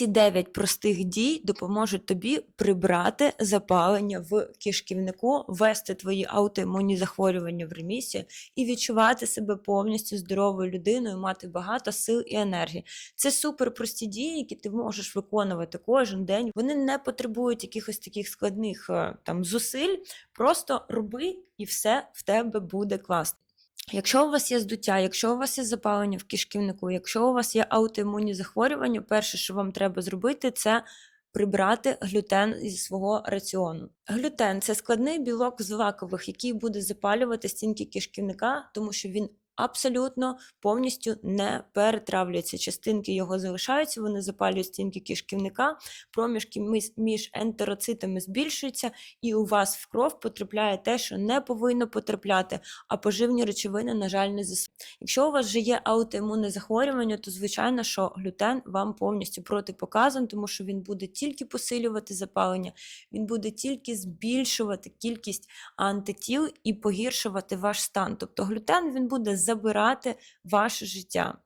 Ці 9 простих дій допоможуть тобі прибрати запалення в кишківнику, ввести твої аутоімунні захворювання в ремісію і відчувати себе повністю здоровою людиною, мати багато сил і енергії. Це супер прості дії, які ти можеш виконувати кожен день. Вони не потребують якихось таких складних е, там зусиль. Просто роби і все в тебе буде класно. Якщо у вас є здуття, якщо у вас є запалення в кишківнику, якщо у вас є аутоімунні захворювання, перше, що вам треба зробити, це прибрати глютен зі свого раціону. Глютен це складний білок злакових, який буде запалювати стінки кишківника, тому що він абсолютно повністю не перетравлюється. Частинки його залишаються, вони запалюють стінки кишківника, проміжки між- ентероцитами збільшуються, і у вас в кров потрапляє те, що не повинно потрапляти, а поживні речовини, на жаль, не засвоюються. Якщо у вас вже є аутоімунне захворювання, то звичайно, що глютен вам повністю протипоказан, тому що він буде тільки посилювати запалення, він буде тільки збільшувати кількість антитіл і погіршувати ваш стан. Тобто глютен він буде забирати ваше життя.